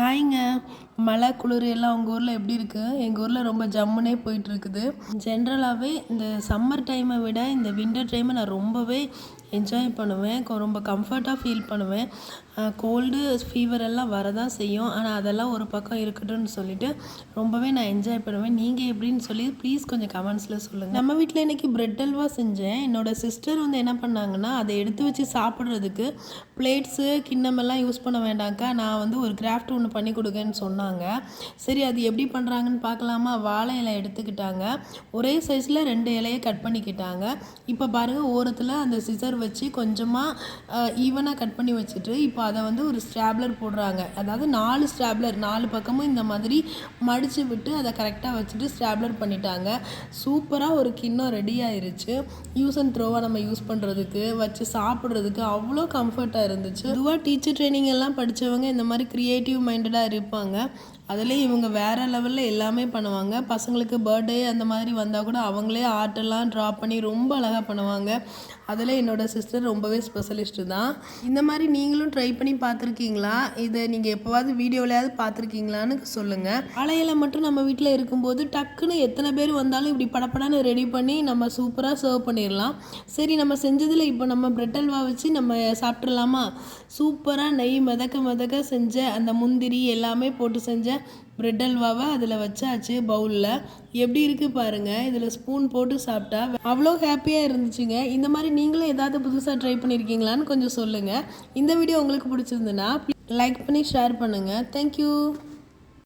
ஹாய்ங்க. மழை குளிர் எல்லாம் உங்கள் ஊரில் எப்படி இருக்குது எங்கள் ஊரில் ரொம்ப ஜம்முனே போயிட்டுருக்குது. ஜென்ரலாகவே இந்த சம்மர் டைமை விட இந்த வின்டர் டைமை நான் ரொம்பவே என்ஜாய் பண்ணுவேன். ரொம்ப கம்ஃபர்ட்டாக ஃபீல் பண்ணுவேன். கோல்டு ஃபீவர் எல்லாம் வரதான் செய்யும். ஆனால் அதெல்லாம் ஒரு பக்கம் இருக்கட்டும்னு சொல்லிட்டு ரொம்பவே நான் என்ஜாய் பண்ணுவேன். நீங்கள் எப்படின்னு சொல்லி ப்ளீஸ் கொஞ்சம் கமெண்ட்ஸில் சொல்லுங்கள் நம்ம வீட்டில் இன்றைக்கி பிரெட் அல்வா செஞ்சேன். என்னோட சிஸ்டர் வந்து என்ன பண்ணாங்கன்னா அதை எடுத்து வச்சு சாப்பிட்றதுக்கு பிளேட்ஸு கிண்ணமெல்லாம் யூஸ் பண்ண வேண்டாம்க்கா. நான் வந்து ஒரு கிராஃப்ட் ஒன்று பண்ணி கொடுங்கன்னு சொன்னாங்க. சரி அது எப்படி பண்ணுறாங்கன்னு பார்க்கலாமா? வாழை இலை எடுத்துக்கிட்டாங்க. ஒரே சைஸில் ரெண்டு இலையை கட் பண்ணிக்கிட்டாங்க. இப்போ பாருங்கள் ஓரத்தில் அந்த சிசர் வச்சு கொஞ்சமாக ஈவனாக கட் பண்ணி வச்சுட்டு இப்போ அதை வந்து ஒரு ஸ்டாப்லர் போடுறாங்க. அதாவது நாலு ஸ்டாப்லர் நாலு பக்கமும் இந்த மாதிரி மடித்து விட்டு அதை கரெக்டாக வச்சுட்டு ஸ்டாப்லர் பண்ணிட்டாங்க. சூப்பராக ஒரு கிண்ணம் ரெடி ஆயிருச்சு. யூஸ் அண்ட் த்ரோவாக நம்ம யூஸ் பண்ணுறதுக்கு வச்சு சாப்பிட்றதுக்கு அவ்வளோ கம்ஃபர்ட்டாக இருந்துச்சு. பொதுவாக டீச்சர் ட்ரைனிங் எல்லாம் படித்தவங்க இந்த மாதிரி க்ரியேட்டிவ் மைண்டடாக இருப்பாங்க. அதுலேயும் இவங்க வேறு லெவலில் எல்லாமே பண்ணுவாங்க. பசங்களுக்கு பர்த்டே அந்த மாதிரி வந்தால் கூட அவங்களே ஆர்ட்டெல்லாம் ட்ரா பண்ணி ரொம்ப அழகாக பண்ணுவாங்க. அதில் என்னோட சிஸ்டர் ரொம்பவே ஸ்பெஷலிஸ்ட்டு தான். இந்த மாதிரி நீங்களும் ட்ரை பண்ணி பார்த்துருக்கீங்களா? இதை நீங்கள் எப்போவாவது வீடியோவிலையாவது பார்த்துருக்கீங்களான்னு சொல்லுங்கள் வாழையில மட்டும் நம்ம வீட்டில் இருக்கும்போது டக்குன்னு எத்தனை பேர் வந்தாலும் இப்படி படப்படான்னு ரெடி பண்ணி நம்ம சூப்பராக சர்வ் பண்ணிடலாம். சரி நம்ம செஞ்சதில் இப்போ நம்ம பிரெட் அல்வா வச்சு நம்ம சாப்பிட்றலாமா சூப்பராக நெய் மிதக்க மிதக்க செஞ்ச அந்த முந்திரி எல்லாமே போட்டு செஞ்ச பிரெட் அல்வாவை அதில் வச்சாச்சு பவுலில் எப்படி இருக்குது பாருங்கள் இதில் ஸ்பூன் போட்டு சாப்பிட்டா அவ்வளோ ஹாப்பியாக இருந்துச்சுங்க. இந்த மாதிரி நீங்களும் ஏதாவது புதுசாக ட்ரை பண்ணியிருக்கீங்களான்னு கொஞ்சம் சொல்லுங்கள் இந்த வீடியோ உங்களுக்கு பிடிச்சிருந்துன்னா லைக் பண்ணி ஷேர் பண்ணுங்கள் தேங்க்யூ